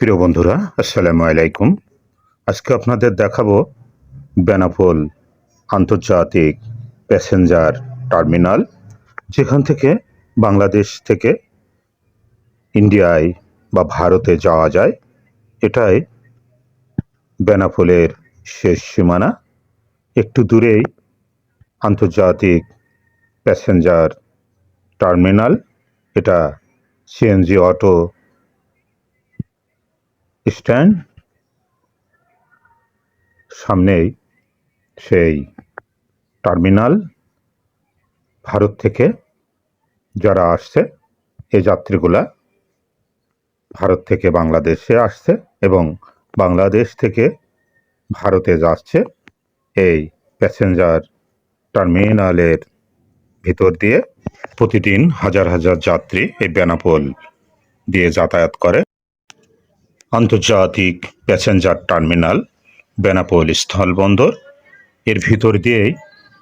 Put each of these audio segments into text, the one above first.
প্রিয় বন্ধুরা, আসসালামু আলাইকুম। আজকে আপনাদের দেখাবো বেনাপোল আন্তর্জাতিক প্যাসেঞ্জার টার্মিনাল, যেখান থেকে বাংলাদেশ থেকে ইন্ডিয়ায় বা ভারতে যাওয়া যায়। এটাই বেনাপোলের শেষ সীমানা। একটু দূরেই আন্তর্জাতিক প্যাসেঞ্জার টার্মিনাল, এটা সিএনজি অটো স্ট্যান্ড সামনেই সেই টার্মিনাল ভারত থেকে যারা আসছে, এই যাত্রীগুলা ভারত থেকে বাংলাদেশে আসছে এবং বাংলাদেশ থেকে ভারতে যাচ্ছে এই প্যাসেঞ্জার টার্মিনালের ভিতর দিয়ে প্রতিদিন হাজার হাজার যাত্রী এই বেনাপোল দিয়ে যাতায়াত করে। আন্তর্জাতিক প্যাসেঞ্জার টার্মিনাল, বেনাপোল স্থলবন্দর এর ভিতর দিয়েই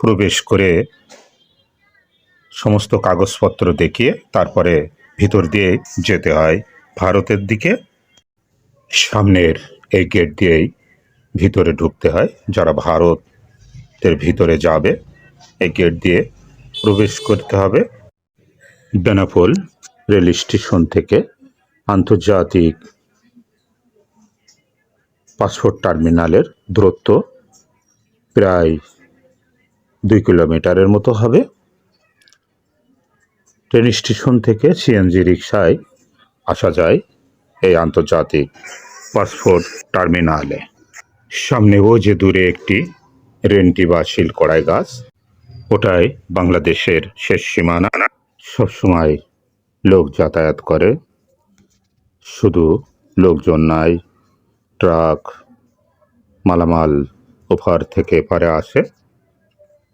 প্রবেশ করে সমস্ত কাগজপত্র দেখিয়ে তারপরে ভিতর দিয়ে যেতে হয় ভারতের দিকে। সামনের এই গেট দিয়েই ভিতরে ঢুকতে হয়, যারা ভারতের ভিতরে যাবে, এই গেট দিয়ে প্রবেশ করতে হবে। বেনাপোল রেল স্টেশন থেকে আন্তর্জাতিক পাসপোর্ট টার্মিনালের দূরত্ব প্রায় দুই কিলোমিটারের মতো হবে। ট্রেন স্টেশন থেকে সিএনজি রিক্সায় আসা যায় এই আন্তর্জাতিক পাসপোর্ট টার্মিনালে। সামনেও যে দূরে একটি রেন্টি বা শিলকড়াই গাছ, ওটাই বাংলাদেশের শেষ সীমানা। সবসময় লোক যাতায়াত করে। শুধু লোকজন নাই ট্রাক, মালামাল ওপার থেকে এপারে আসে।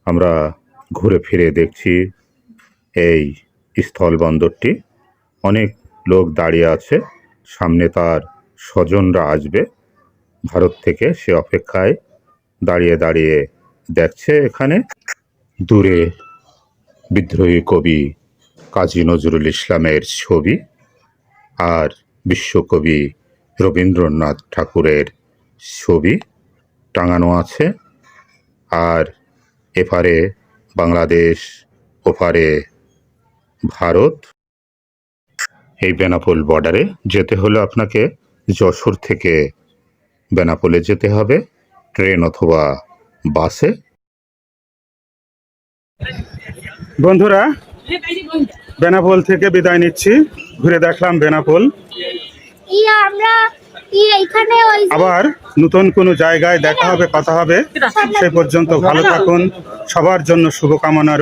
আমরা ঘুরে ফিরে দেখছি এই স্থল বন্দরটি। অনেক লোক দাঁড়িয়ে আছে। সামনে তার স্বজনরা আসবে। ভারত থেকে সে অপেক্ষায় দাঁড়িয়ে দাঁড়িয়ে দেখছে এখানে। দূরে বিদ্রোহী কবি কাজী নজরুল ইসলামের ছবি আর বিশ্বকবি রবীন্দ্রনাথ ঠাকুরের ছবি টাঙানো আছে। আর এপারে বাংলাদেশ, ওপারে ভারত। এই বেনাপোল বর্ডারে যেতে হলে আপনাকে যশোর থেকে বেনাপোলে যেতে হবে, ট্রেন অথবা বাসে বন্ধুরা, বেনাপোল থেকে বিদায় নিচ্ছি। ঘুরে দেখলাম বেনাপোল। আমরা ই ওই আবার নতুন কোনো জায়গায় দেখা হবে কথা হবে সে পর্যন্ত ভালো থাকুন। সবার জন্য শুভকামনা।